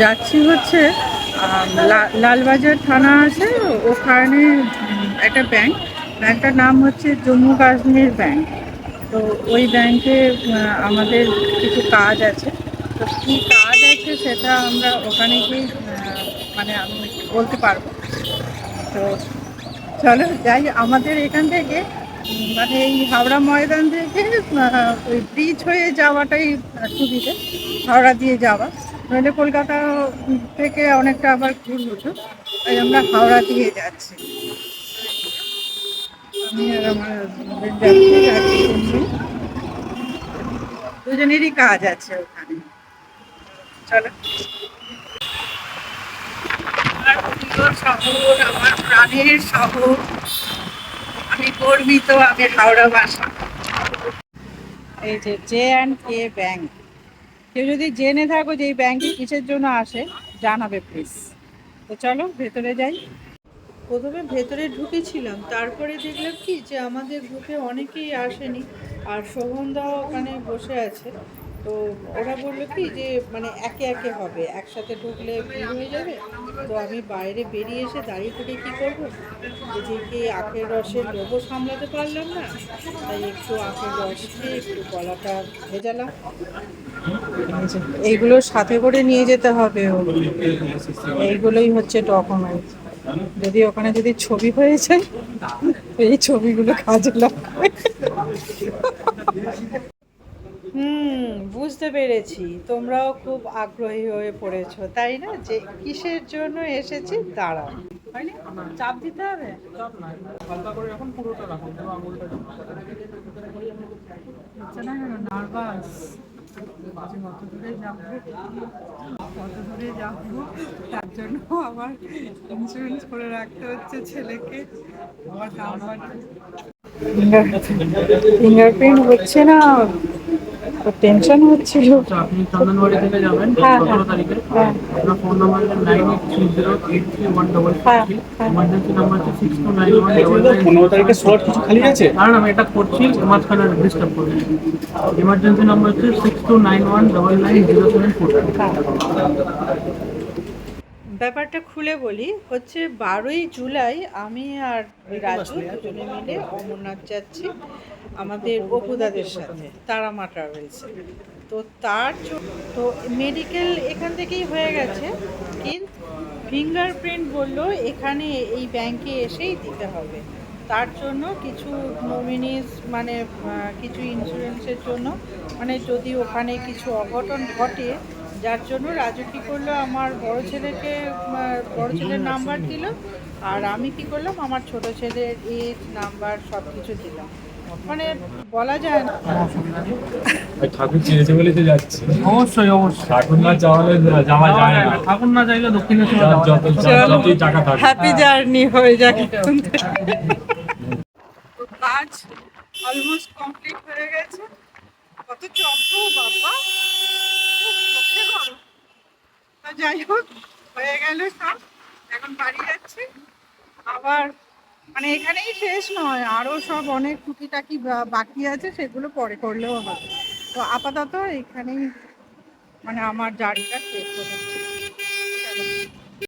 যাচ্ছি হচ্ছে লালবাজার থানা আছে, ওখানে একটা ব্যাংক ব্যাংকটার নাম হচ্ছে জম্মু কাশ্মীর ব্যাংক তো ওই ব্যাংকে আমাদের কিছু কাজ আছে। তো কী কাজ আছে সেটা আমরা ওখানে গিয়ে মানে আমি বলতে পারব। তো চলো, যাই, আমাদের এখান থেকে মানে এই হাওড়া ময়দান থেকে ওই ব্রিজ হয়ে যাওয়াটাই সুবিধে, হাওড়া দিয়ে যাওয়া। নইলে কলকাতা থেকে অনেকটা আবার ঘুর হতো তাই আমরা হাওড়া দিয়ে যাচ্ছি। আমি আর আমার দুজনেরই কাজ আছে ওখানে। চলো। আমার প্রিয় শহর, আমার প্রাণের শহর। আমি গর্বিত আমি হাওড়া বাসা। এই যে জে অ্যান্ড কে ব্যাংক কেউ যদি জেনে থাকো যে এই ব্যাংকে কিসের জন্য আসে জানাবে প্লিজ তো চলো ভেতরে যাই। প্রথমে ভেতরে ঢুকেছিলাম তারপরে দেখলাম কি যে আমাদের গ্রুপে অনেকেই আসেনি আর শোভনদা ওখানে বসে আছে। তো ওরা বলল কি যে মানে একে একে হবে, একসাথে ঢুকলে ভিড় হয়ে যাবে। তো আমি বাইরে বেরিয়ে এসে দাঁড়িয়ে থেকে কি করব? এদিকে আখের রসের লোভও সামলাতে পারলাম না, তাই একটু আখের রস খেয়ে একটু গলাটা ভেজালাম। এইগুলো সাথে করে নিয়ে যেতে হবে। এইগুলোই হচ্ছে ডকুমেন্ট যদি ওখানে যদি ছবি হয়ে যায়, এই ছবিগুলো কাজে লাগবে। বুঝতে পেরেছি। তোমরাও খুব আগ্রহী হয়ে পড়েছো তাই না? যে কিসের জন্য এসেছি দাঁড়াও? চাপ দিতে হবে? হালকা করে এখন পুরোটা রাখুন আঙুলটা নার্ভাস কত দূরে যাব। কত দূরে যাব। তার জন্য ইন্স্যুরেন্স করে রাখতে হচ্ছে ছেলেকে। নাম্বার ফিঙ্গারপ্রিন্ট হচ্ছে না। টেনশন হচ্ছিল। আচ্ছা আপনি চন্দনবাড়ি থেকে যাবেন হ্যাঁ, সতেরো হ্যাঁ। তারিখে। হ্যাঁ। আপনার phone number nine eight three zero eight three one double হ্যাঁ, থ্রি হ্যাঁ। এমার্জেন্সি নাম্বার হচ্ছে six two nine one double পনেরো তারিখে স্লট কিছু খালি আছে? কারণ আমি এটা করছি মাঝখানে ডিস্টার্ব করবেন এমার্জেন্সি নাম্বার হচ্ছে six two nine one double nine zero seven four ব্যাপারটা খুলে বলি হচ্ছে বারোই জুলাই আমি আর রাজু দুজনে মিলে অমরনাথ যাচ্ছি। আমাদের অপুদাদের সাথে তারামা ট্রাভেলসে তো তার তো মেডিকেল এখান থেকেই হয়ে গেছে। কিন্তু ফিঙ্গারপ্রিন্ট বলল এখানে এই ব্যাংকে এসেই দিতে হবে। তার জন্য কিছু নমিনিস মানে কিছু ইন্স্যুরেন্সের জন্য মানে যদি ওখানে কিছু অঘটন ঘটে যার জন্য রাজু কী করল? আমার বড় ছেলেকে বড় ছেলের নাম্বার দিল। আর আমি কি করলাম? আমার ছোট ছেলের এজ নাম্বার সব কিছু দিলাম। মানে বলা যায় না। ঠাকুর চেয়েছে বলে তো যাচ্ছে। অবশ্যই অবশ্যই। ঠাকুর না চাওয়ালে যাওয়া যায় না। ঠাকুর না চাইলে দক্ষিণেশ্বর যার যত যতই টাকা থাকে হ্যাপি জার্নি হয়ে যাক। এখন কাজ অলমোস্ট কমপ্লিট হয়ে গেছে কত চপ্প বাবা উফ, চোখে গরম। তো যাই হোক, হয়ে গেল সব। এখন বাড়ি যাচ্ছি। আবার মানে এখানেই শেষ নয় আরও সব অনেক টুকিটাকি বাকি আছে, সেগুলো পরে করলেও হবে। তো আপাতত এখানেই মানে আমার জার্নিটা শেষ হচ্ছে